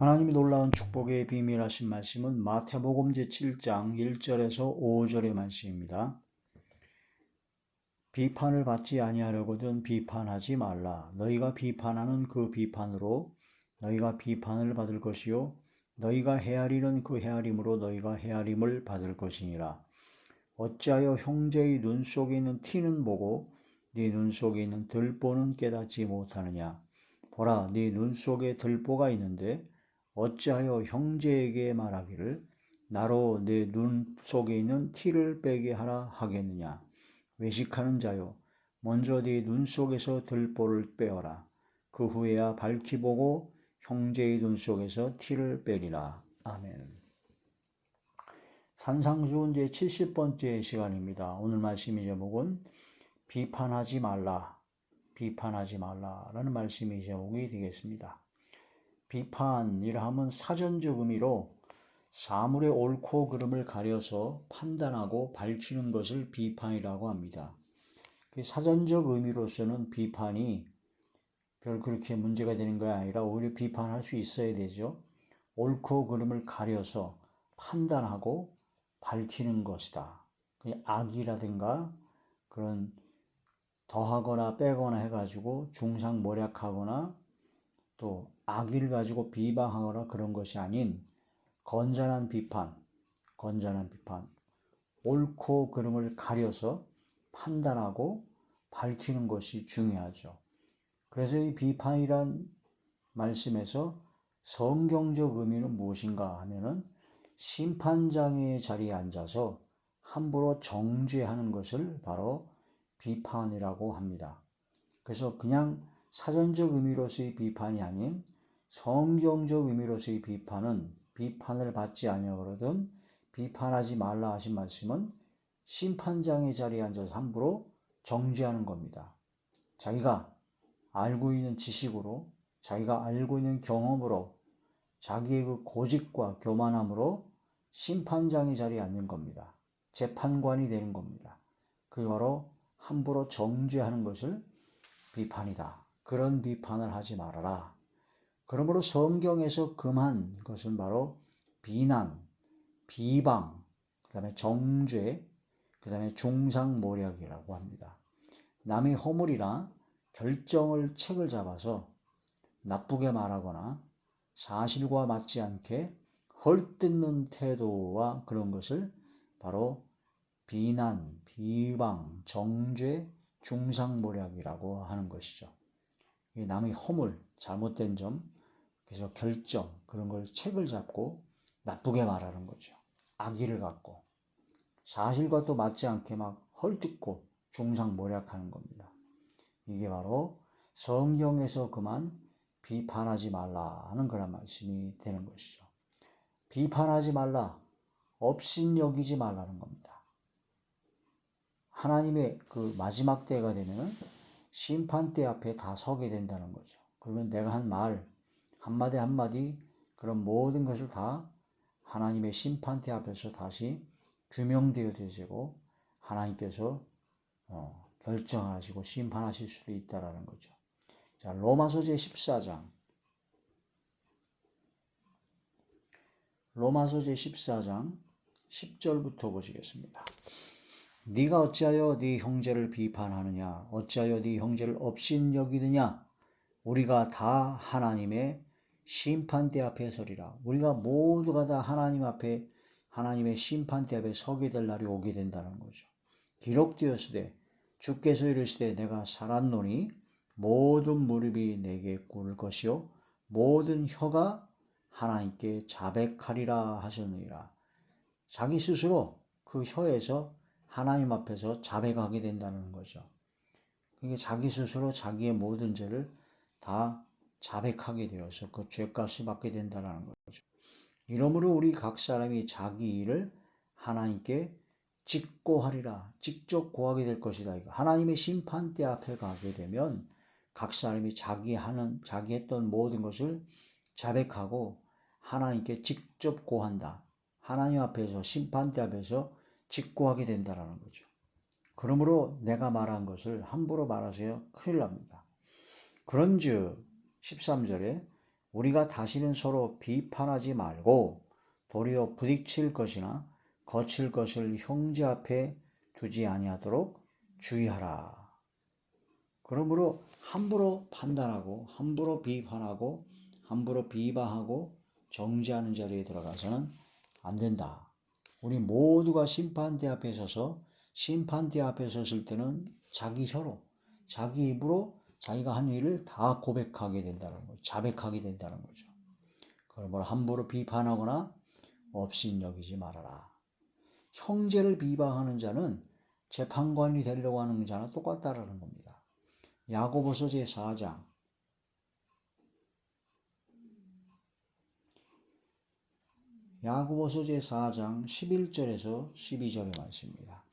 하나님이 놀라운 축복의 비밀하신 말씀은 마태복음 제7장 1절에서 5절의 말씀입니다. 비판을 받지 아니하려거든 비판하지 말라. 너희가 비판하는 그 비판으로 너희가 비판을 받을 것이요 너희가 헤아리는 그 헤아림으로 너희가 헤아림을 받을 것이니라. 어찌하여 형제의 눈 속에 있는 티는 보고 네 눈 속에 있는 들보는 깨닫지 못하느냐. 보라 네 눈 속에 들보가 있는데 어찌하여 형제에게 말하기를 나로 내 눈 속에 있는 티를 빼게 하라 하겠느냐. 외식하는 자요 먼저 네 눈 속에서 들보를 빼어라. 그 후에야 밝히 보고 형제의 눈 속에서 티를 빼리라. 아멘. 산상수훈 제 70번째 시간입니다. 오늘 말씀의 제목은 비판하지 말라. 비판하지 말라라는 말씀의 제목이 되겠습니다. 비판이라 하면 사전적 의미로 사물의 옳고 그름을 가려서 판단하고 밝히는 것을 비판이라고 합니다. 그 사전적 의미로서는 비판이 별 그렇게 문제가 되는 게 아니라 오히려 비판할 수 있어야 되죠. 옳고 그름을 가려서 판단하고 밝히는 것이다. 악이라든가 그런 더하거나 빼거나 해가지고 중상모략하거나 또 악의를 가지고 비방하거나 그런 것이 아닌 건전한 비판, 건전한 비판, 옳고 그름을 가려서 판단하고 밝히는 것이 중요하죠. 그래서 이 비판이란 말씀에서 성경적 의미는 무엇인가 하면은 심판장의 자리에 앉아서 함부로 정죄하는 것을 바로 비판이라고 합니다. 그래서 그냥 사전적 의미로서의 비판이 아닌 성경적 의미로서의 비판은 비판을 받지 아니하거든 비판하지 말라 하신 말씀은 심판장의 자리에 앉아서 함부로 정죄하는 겁니다. 자기가 알고 있는 지식으로 자기가 알고 있는 경험으로 자기의 그 고집과 교만함으로 심판장의 자리에 앉는 겁니다. 재판관이 되는 겁니다. 그 바로 함부로 정죄하는 것을 비판이다. 그런 비판을 하지 말아라. 그러므로 성경에서 금한 것은 바로 비난, 비방, 그 다음에 정죄, 그 다음에 중상모략이라고 합니다. 남의 허물이나 결정을 책을 잡아서 나쁘게 말하거나 사실과 맞지 않게 헐뜯는 태도와 그런 것을 바로 비난, 비방, 정죄, 중상모략이라고 하는 것이죠. 남의 허물, 잘못된 점, 그래서 결정, 그런 걸 책을 잡고 나쁘게 말하는 거죠. 악의를 갖고. 사실과 또 맞지 않게 막 헐뜯고 중상모략하는 겁니다. 이게 바로 성경에서 그만 비판하지 말라는 그런 말씀이 되는 것이죠. 비판하지 말라, 업신여기지 말라는 겁니다. 하나님의 그 마지막 때가 되면 심판대 앞에 다 서게 된다는 거죠. 그러면 내가 한 말, 한마디 한마디 그런 모든 것을 다 하나님의 심판대 앞에서 다시 규명되어 되시고 하나님께서 어, 결정하시고 심판하실 수도 있다라는 거죠. 자, 로마서 제 14장. 로마서 제 14장 10절부터 보시겠습니다. 네가 어찌하여 네 형제를 비판하느냐? 어찌하여 네 형제를 업신여기느냐? 우리가 다 하나님의 심판대 앞에 서리라. 우리가 모두가 다 하나님 앞에 하나님의 심판대 앞에 서게 될 날이 오게 된다는 거죠. 기록되었으되 주께서 이르시되 내가 살았노니 모든 무릎이 내게 꿇을 것이요 모든 혀가 하나님께 자백하리라 하셨느니라. 자기 스스로 그 혀에서 하나님 앞에서 자백하게 된다는 거죠. 그게 자기 스스로 자기의 모든 죄를 다 자백하게 되어서 그 죄값을 받게 된다는 거죠. 이러므로 우리 각 사람이 자기 일을 하나님께 직고 하리라. 직접 고하게 될 것이다. 하나님의 심판대 앞에 가게 되면 각 사람이 자기 하는, 자기 했던 모든 것을 자백하고 하나님께 직접 고한다. 하나님 앞에서 심판대 앞에서 직고하게 된다라는 거죠. 그러므로 내가 말한 것을 함부로 말하세요. 큰일 납니다. 그런즉 13절에 우리가 다시는 서로 비판하지 말고 도리어 부딪힐 것이나 거칠 것을 형제 앞에 두지 아니하도록 주의하라. 그러므로 함부로 판단하고 함부로 비판하고 함부로 비방하고 정죄하는 자리에 들어가서는 안 된다. 우리 모두가 심판대 앞에 서서 심판대 앞에 섰을 때는 자기 혀로 자기 입으로 자기가 한 일을 다 고백하게 된다는 거죠. 자백하게 된다는 거죠. 그러므로 함부로 비판하거나 없인 여기지 말아라. 형제를 비방하는 자는 재판관이 되려고 하는 자나 똑같다라는 겁니다. 야고보서 제 4장 야고보서 제 4장 11절에서 12절의 말씀입니다.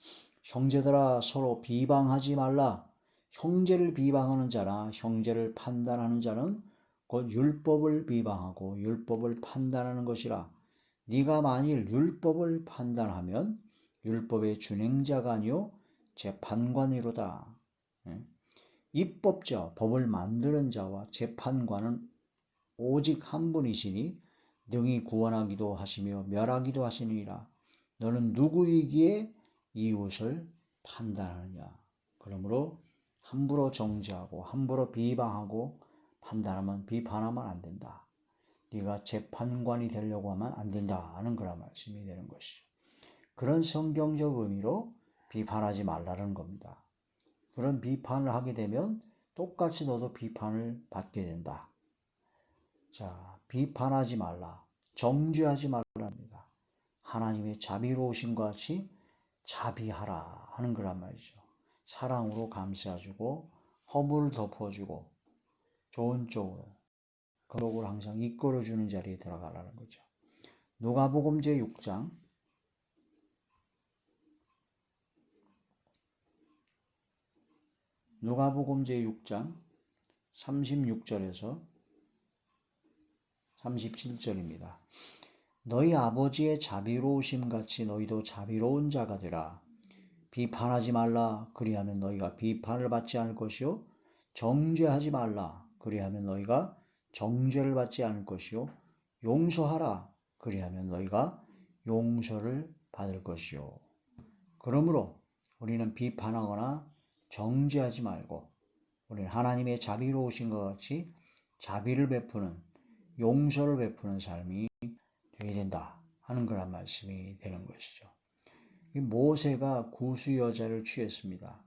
형제들아 서로 비방하지 말라. 형제를 비방하는 자나 형제를 판단하는 자는 곧 율법을 비방하고 율법을 판단하는 것이라. 네가 만일 율법을 판단하면 율법의 준행자가 아니요 재판관이로다. 예? 입법자, 법을 만드는 자와 재판관은 오직 한 분이시니 능히 구원하기도 하시며 멸하기도 하시니라. 너는 누구이기에 이웃을 판단하느냐. 그러므로 함부로 정죄하고 함부로 비방하고 판단하면 비판하면 안 된다. 네가 재판관이 되려고 하면 안 된다 하는 그런 말씀이 되는 것이죠. 그런 성경적 의미로 비판하지 말라는 겁니다. 그런 비판을 하게 되면 똑같이 너도 비판을 받게 된다. 자, 비판하지 말라. 정죄하지 말랍니다. 하나님의 자비로우신 것 같이 자비하라 하는 거란 말이죠. 사랑으로 감싸주고 허물을 덮어주고 좋은 쪽으로 그쪽을 항상 이끌어주는 자리에 들어가라는 거죠. 누가복음 제 6장 누가복음 제 6장 36절에서 37절입니다. 너희 아버지의 자비로우심 같이 너희도 자비로운 자가 되라. 비판하지 말라. 그리하면 너희가 비판을 받지 않을 것이요. 정죄하지 말라. 그리하면 너희가 정죄를 받지 않을 것이요. 용서하라. 그리하면 너희가 용서를 받을 것이요. 그러므로 우리는 비판하거나 정죄하지 말고 우리는 하나님의 자비로우신 것 같이 자비를 베푸는 용서를 베푸는 삶이 되어야 된다 하는 그런 말씀이 되는 것이죠. 모세가 구수 여자를 취했습니다.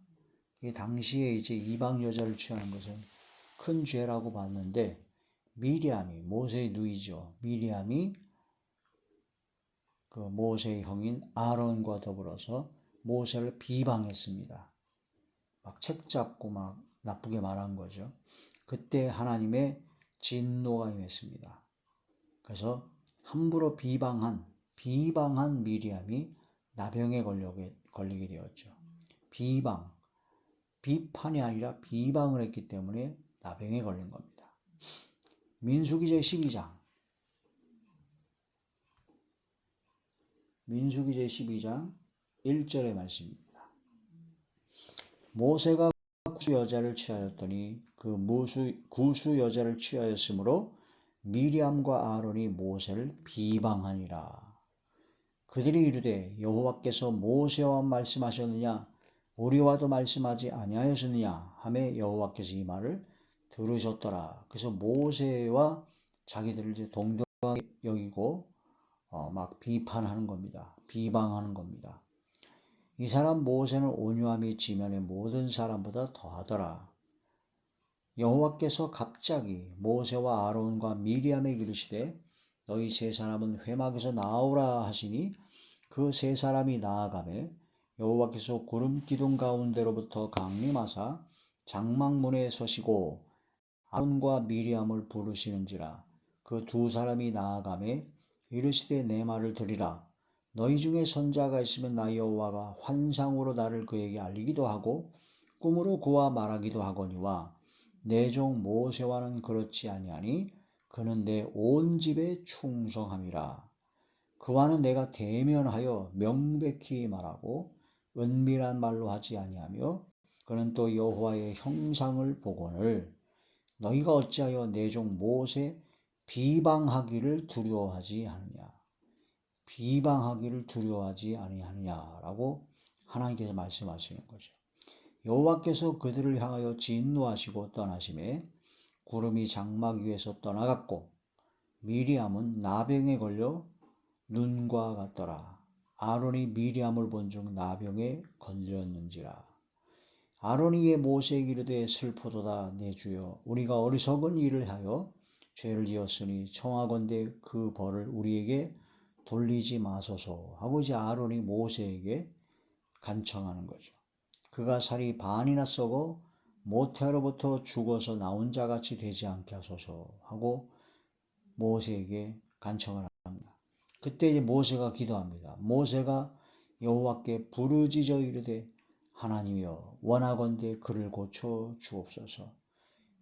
당시에 이제 이방 여자를 취하는 것은 큰 죄라고 봤는데 미리암이 모세의 누이죠. 미리암이 그 모세의 형인 아론과 더불어서 모세를 비방했습니다. 막 책 잡고 막 나쁘게 말한 거죠. 그때 하나님의 진노가 임했습니다. 그래서 함부로 비방한 비방한 미리암이 나병에 걸리게 되었죠. 비방 비판이 아니라 비방을 했기 때문에 나병에 걸린 겁니다. 민수기 제 12장 민수기 제 12장 1절의 말씀입니다. 모세가 구수 여자를 취하였더니 그 무수, 구수 여자를 취하였으므로 미리암과 아론이 모세를 비방하니라. 그들이 이르되 여호와께서 모세와 말씀하셨느냐 우리와도 말씀하지 아니하였느냐 하매 여호와께서 이 말을 들으셨더라. 그래서 모세와 자기들을 이제 동등하게 여기고 어, 막 비판하는 겁니다. 비방하는 겁니다. 이 사람 모세는 온유함이 지면의 모든 사람보다 더하더라. 여호와께서 갑자기 모세와 아론과 미리암에게 이르시되 너희 세 사람은 회막에서 나오라 하시니 그 세 사람이 나아가매 여호와께서 구름 기둥 가운데로부터 강림하사 장막문에 서시고 아론과 미리암을 부르시는지라 그 두 사람이 나아가매 이르시되 내 말을 들으라 너희 중에 선자가 있으면 나 여호와가 환상으로 나를 그에게 알리기도 하고 꿈으로 그와 말하기도 하거니와 내 종 모세와는 그렇지 아니하니 그는 내 온 집에 충성함이라 그와는 내가 대면하여 명백히 말하고 은밀한 말로 하지 아니하며 그는 또 여호와의 형상을 보거늘 너희가 어찌하여 내 종 모세 비방하기를 두려워하지 않느냐. 비방하기를 두려워하지 아니하느냐라고 하나님께서 말씀하시는 거죠. 여호와께서 그들을 향하여 진노하시고 떠나심에 구름이 장막 위에서 떠나갔고 미리암은 나병에 걸려 눈과 같더라. 아론이 미리암을 본중 나병에 걸렸는지라. 아론이 의 모세에게 이르되 슬프도다 내 주여 우리가 어리석은 일을 하여 죄를 지었으니 청하건대 그 벌을 우리에게 돌리지 마소서 하고 이제 아론이 모세에게 간청하는 거죠. 그가 살이 반이나 썩어 모태로부터 죽어서 나온 자 같이 되지 않게 하소서 하고 모세에게 간청을 합니다. 그때 이제 모세가 기도합니다. 모세가 여호와께 부르짖어 이르되 하나님이여 원하건대 그를 고쳐 주옵소서.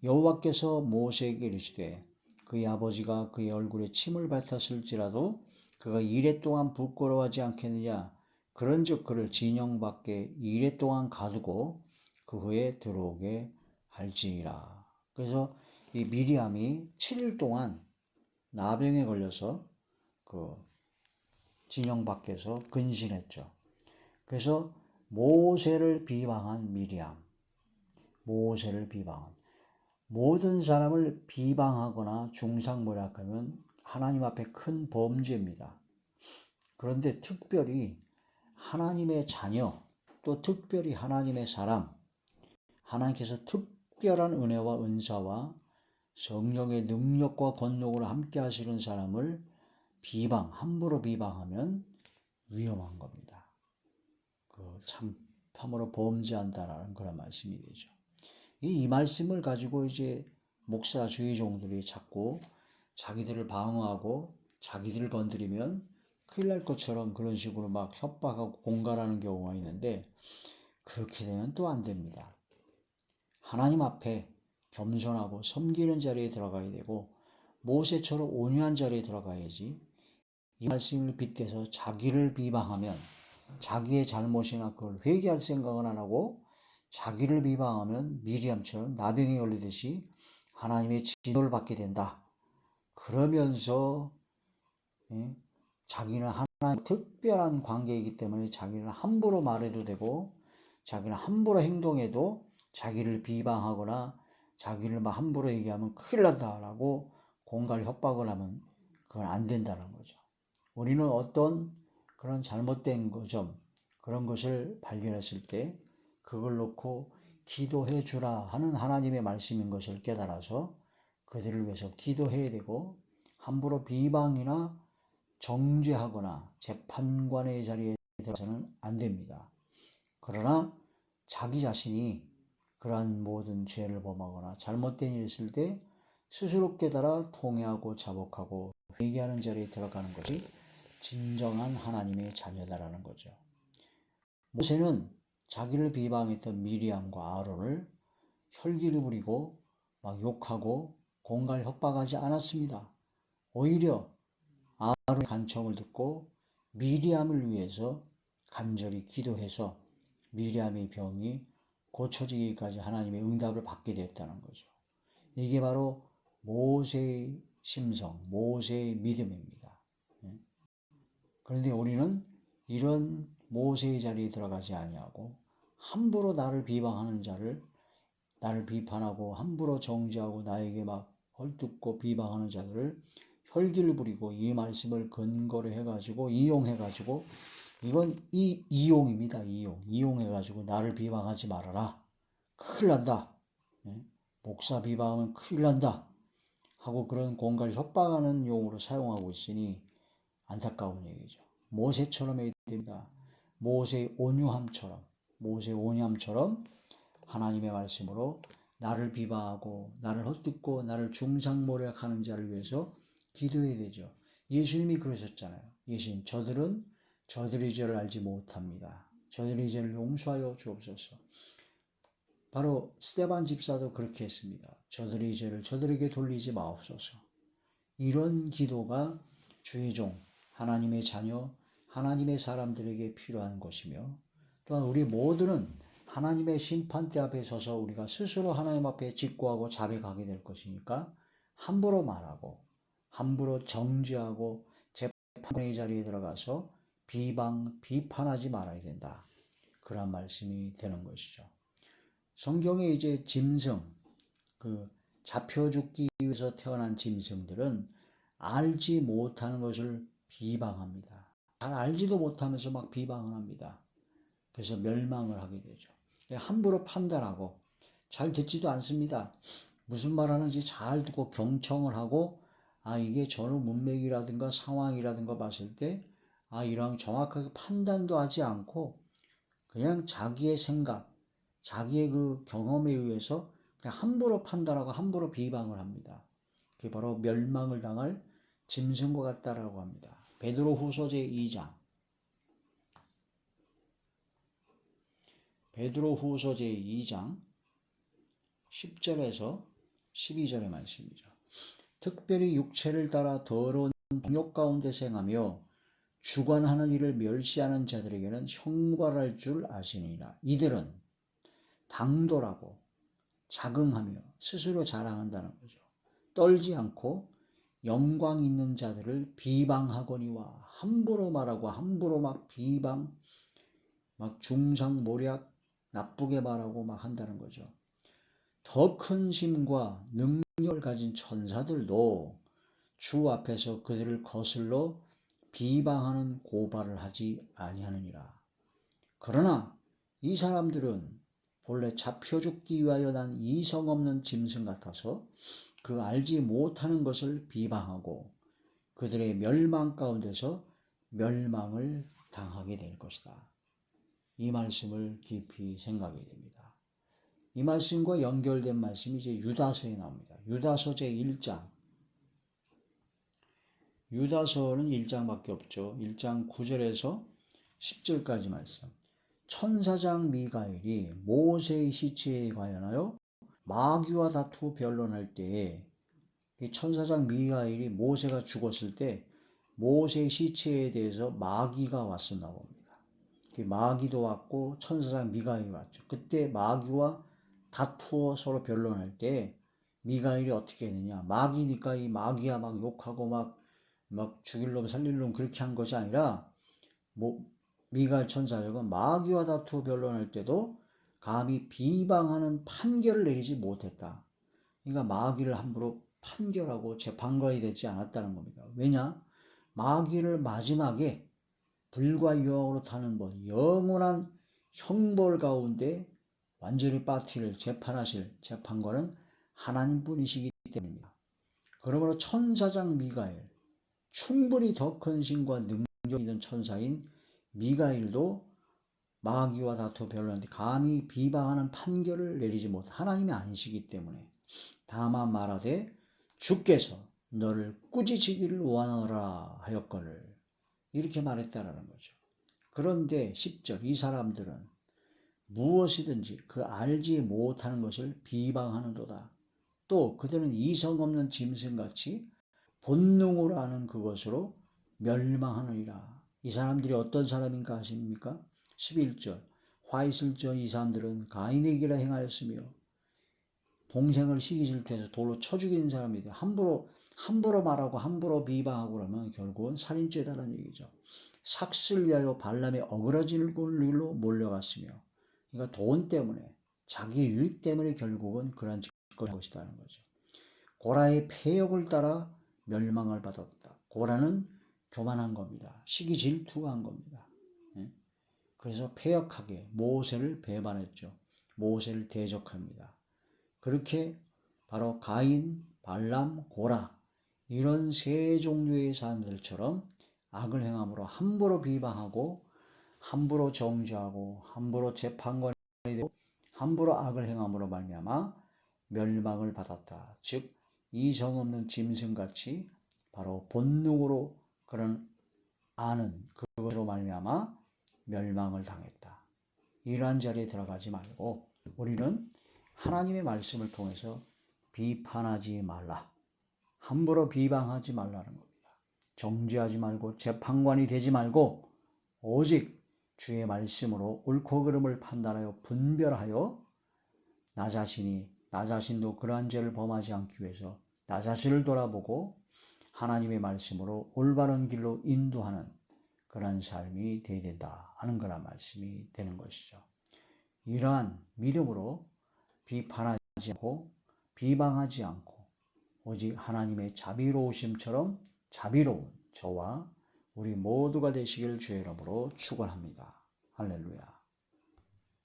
여호와께서 모세에게 이르시되 그의 아버지가 그의 얼굴에 침을 뱉었을지라도 그가 이래 동안 부끄러워하지 않겠느냐 그런즉 그를 진영 밖에 이래 동안 가두고 그 후에 들어오게 할지니라. 그래서 이 미리암이 7일 동안 나병에 걸려서 그 진영 밖에서 근신했죠. 그래서 모세를 비방한 미리암, 모세를 비방한 모든 사람을 비방하거나 중상모략하면 하나님 앞에 큰 범죄입니다. 그런데 특별히 하나님의 자녀, 또 특별히 하나님의 사람, 하나님께서 특별한 은혜와 은사와 성령의 능력과 권능으로 함께 하시는 사람을 비방, 함부로 비방하면 위험한 겁니다. 그 참, 참으로 범죄한다라는 그런 말씀이 되죠. 이, 이 말씀을 가지고 이제 목사 주의종들이 자꾸 자기들을 방어하고 자기들을 건드리면 큰일 날 것처럼 그런 식으로 막 협박하고 공갈하는 경우가 있는데 그렇게 되면 또 안 됩니다. 하나님 앞에 겸손하고 섬기는 자리에 들어가야 되고 모세처럼 온유한 자리에 들어가야지 이 말씀을 빗대서 자기를 비방하면 자기의 잘못이나 그걸 회개할 생각은 안 하고 자기를 비방하면 미리암처럼 나병에 걸리듯이 하나님의 진노를 받게 된다. 그러면서 예, 자기는 하나님 특별한 관계이기 때문에 자기는 함부로 말해도 되고 자기는 함부로 행동해도 자기를 비방하거나 자기를 막 함부로 얘기하면 큰일 난다라고 공갈 협박을 하면 그건 안 된다는 거죠. 우리는 어떤 그런 잘못된 거점 그런 것을 발견했을 때 그걸 놓고 기도해 주라 하는 하나님의 말씀인 것을 깨달아서 그들을 위해서 기도해야 되고 함부로 비방이나 정죄하거나 재판관의 자리에 들어서는 안 됩니다. 그러나 자기 자신이 그러한 모든 죄를 범하거나 잘못된 일을 있을 때 스스로 깨달아 통회하고 자복하고 회개하는 자리에 들어가는 것이 진정한 하나님의 자녀다라는 거죠. 모세는 자기를 비방했던 미리암과 아론을 혈기를 부리고 막 욕하고 공갈 협박하지 않았습니다. 오히려 아론의 간청을 듣고 미리암을 위해서 간절히 기도해서 미리암의 병이 고쳐지기까지 하나님의 응답을 받게 됐다는 거죠. 이게 바로 모세의 심성, 모세의 믿음입니다. 예? 그런데 우리는 이런 모세의 자리에 들어가지 아니하고 함부로 나를 비방하는 자를 나를 비판하고 함부로 정죄하고 나에게 막 헐뜯고 비방하는 자들을 혈기를 부리고 이 말씀을 근거로 해가지고 이용해가지고 이건 이 이용입니다. 이용. 이용해가지고 나를 비방하지 말아라. 큰일 난다. 예? 목사 비방하면 큰일 난다. 하고 그런 공갈 협박하는 용어로 사용하고 있으니 안타까운 얘기죠. 모세처럼 해야 됩니다. 모세의 온유함처럼, 모세의 온유함처럼 하나님의 말씀으로 나를 비방하고 나를 헛듣고 나를 중상모략하는 자를 위해서 기도해야 되죠. 예수님이 그러셨잖아요. 예수님, 저들은 저들의 죄를 알지 못합니다. 저들의 죄를 용서하여 주옵소서. 바로 스테반 집사도 그렇게 했습니다. 저들의 죄를 저들에게 돌리지 마옵소서. 이런 기도가 주의 종, 하나님의 자녀, 하나님의 사람들에게 필요한 것이며 또한 우리 모두는 하나님의 심판대 앞에 서서 우리가 스스로 하나님 앞에 직구하고 자백하게 될 것이니까 함부로 말하고 함부로 정죄하고 재판의 자리에 들어가서 비방, 비판하지 말아야 된다. 그런 말씀이 되는 것이죠. 성경에 이제 짐승, 그 잡혀 죽기 위해서 태어난 짐승들은 알지 못하는 것을 비방합니다. 잘 알지도 못하면서 막 비방을 합니다. 그래서 멸망을 하게 되죠. 함부로 판단하고 잘 듣지도 않습니다. 무슨 말 하는지 잘 듣고 경청을 하고 아 이게 저런 문맥이라든가 상황이라든가 봤을 때 아 이런 정확하게 판단도 하지 않고 그냥 자기의 생각, 자기의 그 경험에 의해서 그냥 함부로 판단하고 함부로 비방을 합니다. 그게 바로 멸망을 당할 짐승과 같다라고 합니다. 베드로 후서 제 2장 베드로 후서 제 2장 10절에서 12절의 말씀이죠. 특별히 육체를 따라 더러운 병욕 가운데 생하며 주관하는 일을 멸시하는 자들에게는 형벌할 줄 아시니라. 이들은 당돌하고 자긍하며 스스로 자랑한다는 거죠. 떨지 않고 영광 있는 자들을 비방하거니와 함부로 말하고 함부로 막 비방, 막 중상모략 나쁘게 말하고 막 한다는 거죠. 더큰 심과 능력을 가진 천사들도 주 앞에서 그들을 거슬러 비방하는 고발을 하지 아니하느니라. 그러나 이 사람들은 본래 잡혀 죽기 위하여 난 이성 없는 짐승 같아서 그 알지 못하는 것을 비방하고 그들의 멸망 가운데서 멸망을 당하게 될 것이다. 이 말씀을 깊이 생각하게 됩니다. 이 말씀과 연결된 말씀이 이제 유다서에 나옵니다. 유다서 제 1장. 유다서는 1장밖에 없죠. 1장 9절에서 10절까지 말씀. 천사장 미가엘이 모세의 시체에 관하여 마귀와 다투 변론할 때에 천사장 미가엘이 모세가 죽었을 때 모세의 시체에 대해서 마귀가 왔었나 봅니다. 마귀도 왔고 천사장 미가엘이 왔죠. 그때 마귀와 다투어 서로 변론할 때 미가엘이 어떻게 했느냐. 마귀니까 이 마귀야 막 욕하고 막, 막 죽일 놈 살릴 놈 그렇게 한 것이 아니라 뭐 미가엘 천사장은 마귀와 다투어 변론할 때도 감히 비방하는 판결을 내리지 못했다. 그러니까 마귀를 함부로 판결하고 재판관이 되지 않았다는 겁니다. 왜냐? 마귀를 마지막에 불과 유황으로 타는 뭐 영원한 형벌 가운데 완전히 빠트를 재판하실 재판관은 하나님 분이시기 때문입니다. 그러므로 천사장 미가엘, 충분히 더 큰 신과 능력 있는 천사인 미가일도 마귀와 다투 변론하는데 감히 비방하는 판결을 내리지 못 하나님이 아니시기 때문에 다만 말하되 주께서 너를 꾸짖으기를 원하노라 하였거늘 이렇게 말했다라는 거죠. 그런데 10절 이 사람들은 무엇이든지 그 알지 못하는 것을 비방하는도다. 또 그들은 이성 없는 짐승같이 본능으로 아는 그것으로 멸망하느니라. 이 사람들이 어떤 사람인가 아십니까? 11절 화 있을 전이 사람들은 가인에게라 행하였으며 동생을 시기 질투해서 돌로 쳐 죽이는 사람이다. 함부로 함부로 말하고 함부로 비방하고 그러면 결국은 살인죄다라는 얘기죠. 삭슬 위하여 발람의 어그러질 걸로 몰려갔으며 그러니까 돈 때문에 자기 유익 때문에 결국은 그런 짓을 하고 있다는 거죠. 고라의 폐역을 따라 멸망을 받았다. 고라는 교만한 겁니다. 시기 질투가 한 겁니다. 예? 그래서 폐역하게 모세를 배반했죠. 모세를 대적합니다. 그렇게 바로 가인, 발람, 고라 이런 세 종류의 사람들처럼 악을 행함으로 함부로 비방하고 함부로 정죄하고 함부로 재판관이 되고 함부로 악을 행함으로 말미암아 멸망을 받았다. 즉 이성 없는 짐승같이 바로 본능으로 그런 아는 그것으로 말미암아 멸망을 당했다. 이러한 자리에 들어가지 말고 우리는 하나님의 말씀을 통해서 비판하지 말라. 함부로 비방하지 말라는 겁니다. 정죄하지 말고 재판관이 되지 말고 오직 주의 말씀으로 옳고 그름을 판단하여 분별하여 나 자신이 나 자신도 그러한 죄를 범하지 않기 위해서 나 자신을 돌아보고 하나님의 말씀으로 올바른 길로 인도하는 그런 삶이 되어야 된다 하는 거란 말씀이 되는 것이죠. 이러한 믿음으로 비판하지 않고 비방하지 않고 오직 하나님의 자비로우심처럼 자비로운 저와 우리 모두가 되시길 주의 이름으로 축원합니다. 할렐루야.